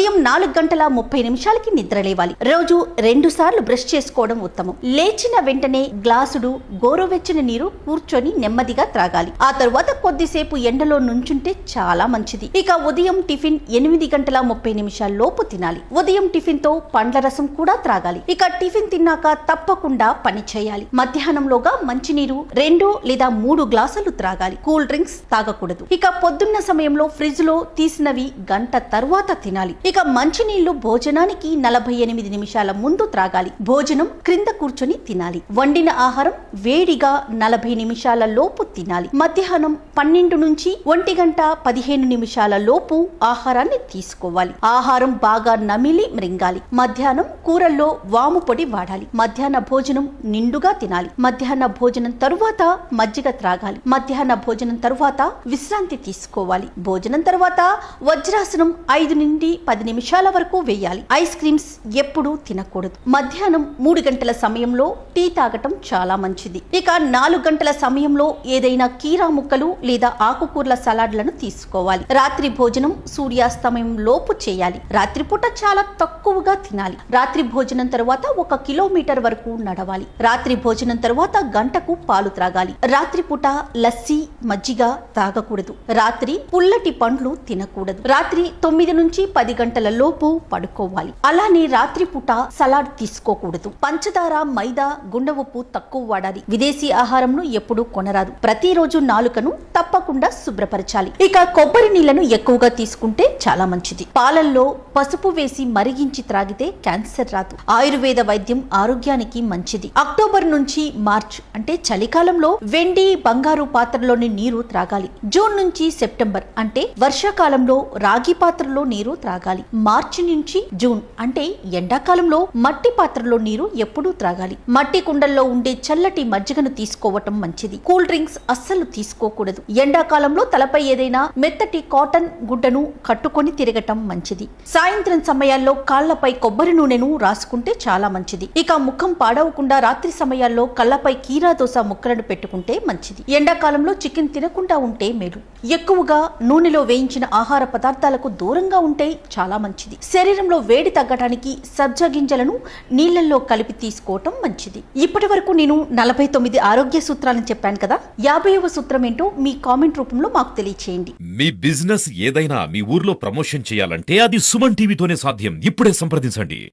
ఉదయం నాలుగు గంటల ముప్పై నిమిషాలకి నిద్ర లేవాలి. రోజు రెండు సార్లు బ్రష్ చేసుకోవడం ఉత్తమం. లేచిన వెంటనే గ్లాసుడు గోరువెచ్చని నీరు కూర్చొని నెమ్మదిగా త్రాగాలి. ఆ తరువాత కొద్దిసేపు ఎండలో నుంచుంటే చాలా మంచిది. ఇక ఉదయం టిఫిన్ ఎనిమిది గంటల ముప్పై నిమిషాల లోపు తినాలి. ఉదయం టిఫిన్తో పండ్ల రసం కూడా త్రాగాలి. ఇక టిఫిన్ తిన్నాక తప్పకుండా పని చేయాలి. మధ్యాహ్నంలోగా మంచినీరు రెండు లేదా మూడు గ్లాసులు త్రాగాలి. కూల్ డ్రింక్స్ తాగకూడదు. ఇక పొద్దున్న సమయంలో ఫ్రిడ్జ్లో తీసినవి గంట తరువాత తినాలి. ఇక మంచినీళ్ళు భోజనానికి నలభై ఎనిమిది నిమిషాల ముందు త్రాగాలి. భోజనం క్రింద కూర్చొని తినాలి. వండిన ఆహారం వేడిగా నలభై నిమిషాల లోపు తినాలి. మధ్యాహ్నం పన్నెండు నుంచి ఒంటి గంట పదిహేను నిమిషాల లోపు ఆహారాన్ని తీసుకోవాలి. ఆహారం బాగా నమిలి మృంగాలి. మధ్యాహ్నం కూరల్లో వాము పొడి వాడాలి. మధ్యాహ్న భోజనం నిండుగా తినాలి. మధ్యాహ్న భోజనం తరువాత మజ్జిగ త్రాగాలి. మధ్యాహ్న భోజనం తరువాత విశ్రాంతి తీసుకోవాలి. భోజనం తరువాత వజ్రాసనం ఐదు నుండి పది పది నిమిషాల వరకు వేయాలి. ఐస్ క్రీమ్స్ ఎప్పుడూ తినకూడదు. మధ్యాహ్నం మూడు గంటల సమయంలో టీ తాగటం చాలా మంచిది. ఇక నాలుగు గంటల సమయంలో ఏదైనా కీరా ముక్కలు లేదా ఆకుకూరల సలాడ్లను తీసుకోవాలి. రాత్రి భోజనం సూర్యాస్తమయం లోపు చేయాలి. రాత్రిపూట చాలా తక్కువగా తినాలి. రాత్రి భోజనం తర్వాత ఒక కిలోమీటర్ వరకు నడవాలి. రాత్రి భోజనం తర్వాత గంటకు పాలు త్రాగాలి. రాత్రిపూట లస్సీ మజ్జిగ తాగకూడదు. రాత్రి పుల్లటి పండ్లు తినకూడదు. రాత్రి తొమ్మిది నుంచి పది గంటల లోపు పడుకోవాలి. అలానే రాత్రిపూట సలాడ్ తీసుకోకూడదు. పంచదార మైదా గుండె ఉప్పు తక్కువ వాడాలి. విదేశీ ఆహారంను ఎప్పుడూ కొనరాదు. ప్రతిరోజు నాలుకను తప్పకుండా శుభ్రపరచాలి. ఇక కొబ్బరి నీళ్ళను ఎక్కువగా తీసుకుంటే చాలా మంచిది. పాలల్లో పసుపు వేసి మరిగించి త్రాగితే క్యాన్సర్ రాదు. ఆయుర్వేద వైద్యం ఆరోగ్యానికి మంచిది. అక్టోబర్ నుంచి మార్చ్ అంటే చలికాలంలో వెండి బంగారు పాత్రలోని నీరు త్రాగాలి. జూన్ నుంచి సెప్టెంబర్ అంటే వర్షాకాలంలో రాగి పాత్రలో నీరు త్రాగాలి. మార్చి నుంచి జూన్ అంటే ఎండాకాలంలో మట్టి పాత్రలో నీరు ఎప్పుడూ త్రాగాలి. మట్టి కుండల్లో ఉండే చల్లటి మజ్జిగను తీసుకోవటం మంచిది. కూల్ డ్రింక్స్ అస్సలు తీసుకోకూడదు. ఎండాకాలంలో తలపై ఏదైనా మెత్తటి కాటన్ గుడ్డను కట్టుకొని తిరగటం మంచిది. సాయంత్రం సమయాల్లో కాళ్ళపై కొబ్బరి నూనెను రాసుకుంటే చాలా మంచిది. ఇక ముఖం పాడవకుండా రాత్రి సమయాల్లో కళ్ళపై కీరా దోశ ముక్కలను పెట్టుకుంటే మంచిది. ఎండాకాలంలో చికెన్ తినకుండా ఉంటే మేలు. ఎక్కువగా నూనెలో వేయించిన ఆహార పదార్థాలకు దూరంగా ఉంటే చాలా మంచిది. శరీరంలో వేడి తగ్గడానికి సబ్జా గింజలను నీళ్ళలో కలిపి తీసుకోవటం మంచిది. ఇప్పటి వరకు నేను నలభై తొమ్మిది ఆరోగ్య సూత్రాలను చెప్పాను కదా యాభైవ సూత్రం ఏంటో మీ కామెంట్ రూపంలో మాకు తెలియచేయండి. మీ బిజినెస్ ఏదైనా మీ ఊర్లో ప్రమోషన్ చేయాలంటే అది సుమన్ టీవీతోనే సాధ్యం. ఇప్పుడే సంప్రదించండి.